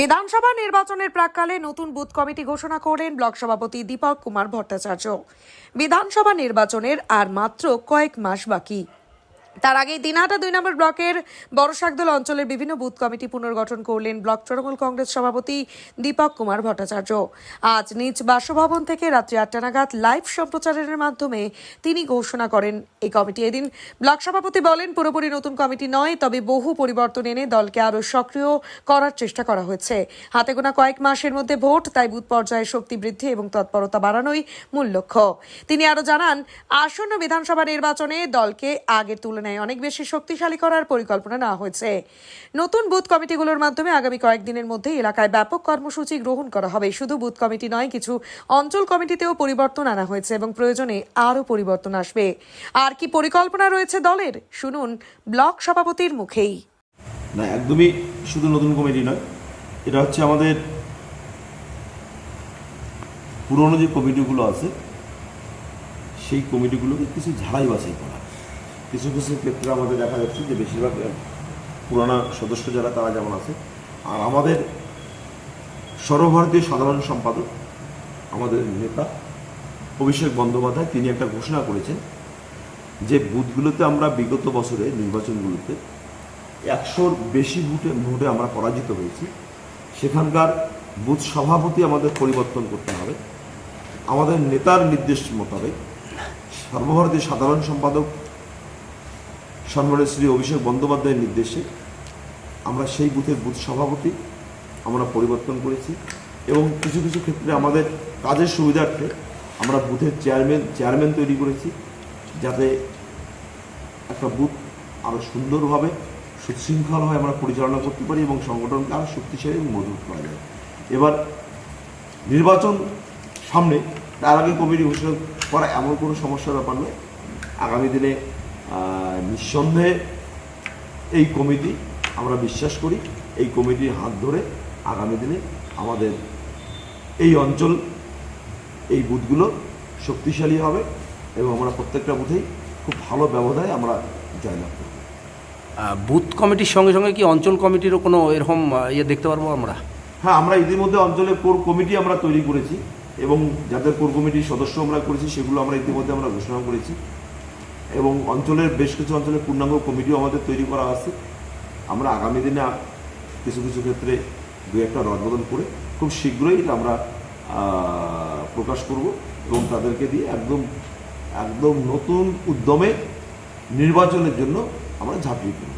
বিধানসভা নির্বাচনের প্রাককালে নতুন বুথ কমিটি ঘোষণা করলেন ব্লক সভাপতি দীপক কুমার ভট্টাচার্য। বিধানসভা নির্বাচনের আর মাত্র কয়েক মাস বাকি। তার আগে দিনহাটা দুই নম্বর ব্লকের বড়শাকদল অঞ্চলের বিভিন্ন বুথ কমিটি পুনর্গঠন করলেন ব্লক তৃণমূল কংগ্রেস সভাপতি দীপক কুমার ভট্টাচার্য। আজ নিজ বাসভবন থেকে রাত্রি আটটা নাগাদ লাইভ সম্প্রচারের মাধ্যমে তিনি ঘোষণা করেন এই কমিটি। এদিন ব্লক সভাপতি বলেন, পুরোপুরি নতুন কমিটি নয়, তবে বহু পরিবর্তন এনে দলকে আরও সক্রিয় করার চেষ্টা করা হয়েছে। হাতে গোনা কয়েক মাসের মধ্যে ভোট, তাই বুথ পর্যায়ে শক্তি বৃদ্ধি এবং তৎপরতা বাড়ানোই মূল লক্ষ্য। তিনি আরও জানান, আসন্ন বিধানসভা নির্বাচনে দলকে আগের তুলনায় অনেক বেশি শক্তিশালী করার পরিকল্পনা নেওয়া হয়েছে। নতুন বুথ কমিটিগুলোর মাধ্যমে আগামী কয়েকদিনের মধ্যে এলাকায় ব্যাপক কর্মসূচি গ্রহণ করা হবে। শুধু বুথ কমিটি নয়, কিছু অঞ্চল কমিটিতেও পরিবর্তন আনা হয়েছে এবং প্রয়োজনে আরও পরিবর্তন আসবে। আর কি পরিকল্পনা রয়েছে দলের? শুনুন ব্লক সভাপতির মুখেই। না, একদমই শুধু নতুন কমিটি নয়, এটা হচ্ছে আমাদের পুরনো যে কমিটিগুলো আছে, সেই কমিটিগুলোকে কিছু ঝাড়াই বাছাই করা। কিছু কিছু ক্ষেত্রে আমাদের দেখা যাচ্ছে যে বেশিরভাগ পুরানা সদস্য যারা, তারা যেমন আছে। আর আমাদের সর্বভারতীয় সাধারণ সম্পাদক, আমাদের নেতা অভিষেক বন্দ্যোপাধ্যায়, তিনি একটা ঘোষণা করেছেন যে বুথগুলোতে আমরা বিগত বছরে, নির্বাচনগুলোতে একশোর বেশি ভোটে ভোটে আমরা পরাজিত হয়েছি। সেখানকার বুথ সভাপতি আমাদের পরিবর্তন করতে হবে। আমাদের নেতার নির্দেশ মোতাবেক সর্বভারতীয় সাধারণ সম্পাদক সম্মানের শ্রী অভিষেক বন্দ্যোপাধ্যায়ের নির্দেশে আমরা সেই বুথের বুথ সভাপতি আমরা পরিবর্তন করেছি এবং কিছু কিছু ক্ষেত্রে আমাদের কাজের সুবিধার্থে আমরা বুথের চেয়ারম্যান চেয়ারম্যান তৈরি করেছি যাতে একটা বুথ আরও সুন্দরভাবে সুশৃঙ্খলভাবে আমরা পরিচালনা করতে পারি এবং সংগঠনকে আরও শক্তিশালী এবং মজবুত করা যায়। এবার নির্বাচন সামনে, তার আগে কমিটি ঘোষণা করা এমন কোনো সমস্যার ব্যাপার নয়। আগামী দিনে নিঃসন্দেহে এই কমিটি আমরা বিশ্বাস করি এই কমিটির হাত ধরে আগামী দিনে আমাদের এই অঞ্চল এই বুথগুলো শক্তিশালী হবে এবং আমরা প্রত্যেকটা বুথেই খুব ভালো ব্যবধায় আমরা জয়লাভ করব। বুথ কমিটির সঙ্গে সঙ্গে কি অঞ্চল কমিটিরও কোনো এরকম ইয়ে দেখতে পারব আমরা? হ্যাঁ আমরা ইতিমধ্যে অঞ্চলে কোর কমিটি আমরা তৈরি করেছি এবং যাদের কোর কমিটির সদস্য আমরা করেছি সেগুলো আমরা ইতিমধ্যে আমরা ঘোষণা করেছি। এবং অঞ্চলের বেশ কিছু অঞ্চলের পূর্ণাঙ্গ কমিটিও আমাদের তৈরি করা আছে। আমরা আগামী দিনে কিছু কিছু ক্ষেত্রে দু একটা রদবদল করে খুব শীঘ্রই আমরা প্রকাশ করব এবং তাদেরকে দিয়ে একদম একদম নতুন উদ্যমে নির্বাচনের জন্য আমরা ঝাঁপিয়ে পড়ব।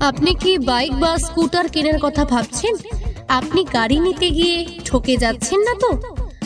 আপনি কি বাইক বা স্কুটার কেনার কথা ভাবছেন? আপনি গাড়ি নিতে গিয়ে ঠকে যাচ্ছেন না তো?